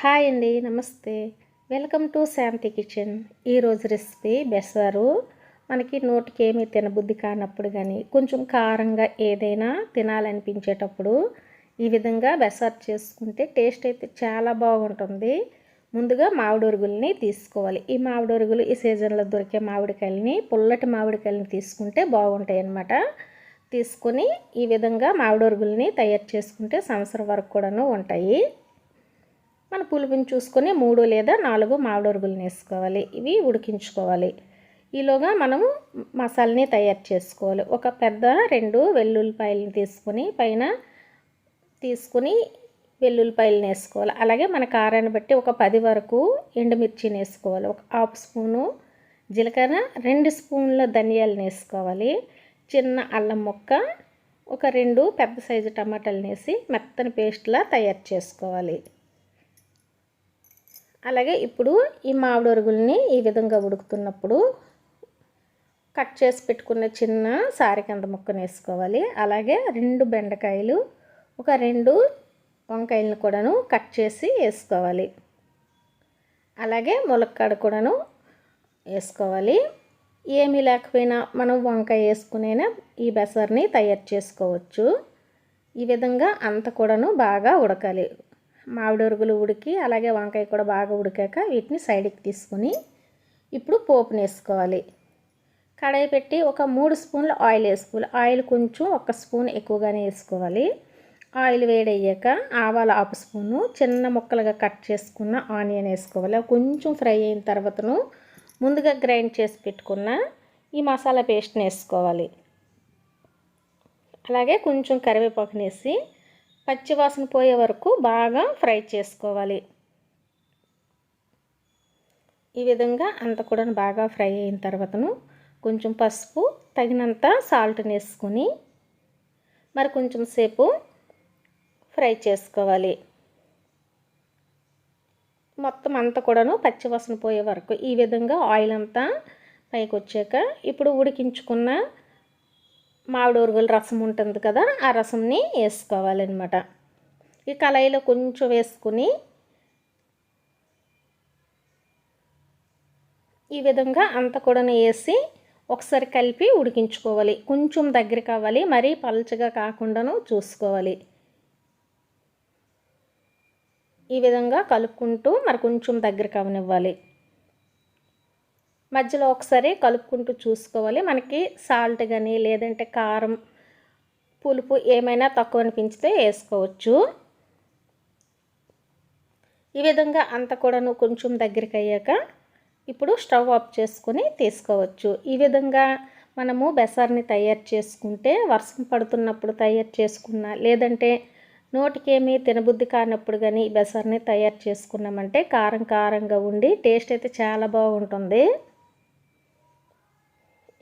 Hi అండి నమస్తే. Welcome to Shanti kitchen. ఈరోజు రెసిపీ బెసరు. మనకి నోటికి ఏమీ తినబుద్ధి కానప్పుడు కానీ కొంచెం కారంగా ఏదైనా తినాలనిపించేటప్పుడు ఈ విధంగా బెసర్ చేసుకుంటే టేస్ట్ అయితే చాలా బాగుంటుంది. ముందుగా మామిడొరుగుల్ని తీసుకోవాలి. ఈ మామిడొరుగులు ఈ సీజన్లో దొరికే మామిడికాయలని పుల్లటి మామిడికాయలని తీసుకుంటే బాగుంటాయి అన్నమాట. తీసుకొని ఈ విధంగా మామిడొరుగుల్ని తయారు చేసుకుంటే సంవత్సరం వరకు కూడాను ఉంటాయి. మన పులుపుని చూసుకొని మూడు లేదా నాలుగు మామిడొరుగులను వేసుకోవాలి ఇవి ఉడికించుకోవాలి. ఈలోగా మనము మసాలని తయారు చేసుకోవాలి. ఒక పెద్ద రెండు వెల్లుల్లిపాయలని తీసుకొని పైన తీసుకుని వెల్లుల్లిపాయలను వేసుకోవాలి అలాగే మన కారాన్ని బట్టి ఒక పది వరకు ఎండుమిర్చిని వేసుకోవాలి ఒక హాఫ్ స్పూను జీలకర్ర రెండు స్పూన్ల ధనియాలను వేసుకోవాలి చిన్న అల్లం ముక్క ఒక రెండు పెద్ద సైజు టమాటాలను వేసి మెత్తని పేస్ట్లా తయారు చేసుకోవాలి. అలాగే ఇప్పుడు ఈ మామిడి ఒరుగుల్ని ఈ విధంగా ఉడుకుతున్నప్పుడు కట్ చేసి పెట్టుకున్న చిన్న సారికంద ముక్కను వేసుకోవాలి. అలాగే రెండు బెండకాయలు ఒక రెండు వంకాయలను కూడాను కట్ చేసి వేసుకోవాలి. అలాగే ములక్కాడ కూడాను వేసుకోవాలి. ఏమీ లేకపోయినా మనం వంకాయ వేసుకునే ఈ బెసర్ని తయారు చేసుకోవచ్చు. ఈ విధంగా అంత కూడాను బాగా ఉడకాలి. మామిడి ఉరుగులు ఉడికి అలాగే వంకాయ కూడా బాగా ఉడికాక వీటిని సైడ్కి తీసుకొని ఇప్పుడు పోపుని వేసుకోవాలి. కడాయి పెట్టి ఒక మూడు స్పూన్ల ఆయిల్ వేసుకోవాలి. ఆయిల్ కొంచెం ఒక స్పూన్ ఎక్కువగానే వేసుకోవాలి. ఆయిల్ వేడయ్యాక ఆవాల హాఫ్ స్పూను చిన్న ముక్కలుగా కట్ చేసుకున్న ఆనియన్ వేసుకోవాలి. కొంచెం ఫ్రై అయిన తర్వాతను ముందుగా గ్రైండ్ చేసి పెట్టుకున్న ఈ మసాలా పేస్ట్ని వేసుకోవాలి. అలాగే కొంచెం కరివేపాకుని వేసి పచ్చివాసన పోయే వరకు బాగా ఫ్రై చేసుకోవాలి. ఈ విధంగా అంత కూడా బాగా ఫ్రై అయిన తర్వాతను కొంచెం పసుపు తగినంత సాల్ట్ని వేసుకొని మరి కొంచెం సేపు ఫ్రై చేసుకోవాలి. మొత్తం అంతా కూడాను పచ్చివాసన పోయే వరకు ఈ విధంగా ఆయిల్ అంతా పైకి వచ్చాక ఇప్పుడు ఉడికించుకున్న మామిడి ఉరుగుల రసం ఉంటుంది కదా ఆ రసంని వేసుకోవాలన్నమాట. ఈ కళాయిలో కొంచెం వేసుకుని ఈ విధంగా అంత కూడా వేసి ఒకసారి కలిపి ఉడికించుకోవాలి. కొంచెం దగ్గర కావాలి మరీ పల్చగా కాకుండాను చూసుకోవాలి. ఈ విధంగా కలుపుకుంటూ మరి కొంచెం దగ్గర కావనివ్వాలి. మధ్యలో ఒకసారి కలుపుకుంటూ చూసుకోవాలి. మనకి సాల్ట్ కానీ లేదంటే కారం పులుపు ఏమైనా తక్కువ అనిపించితే వేసుకోవచ్చు. ఈ విధంగా అంత కూడాను కొంచెం దగ్గరికి అయ్యాక ఇప్పుడు స్టవ్ ఆఫ్ చేసుకొని తీసుకోవచ్చు. ఈ విధంగా మనము బెసార్ని తయారు చేసుకుంటే వర్షం పడుతున్నప్పుడు తయారు చేసుకున్న లేదంటే నోటికేమీ తినబుద్ధి కానప్పుడు కానీ బెసర్ని తయారు చేసుకున్నామంటే కారం కారంగా ఉండి టేస్ట్ అయితే చాలా బాగుంటుంది.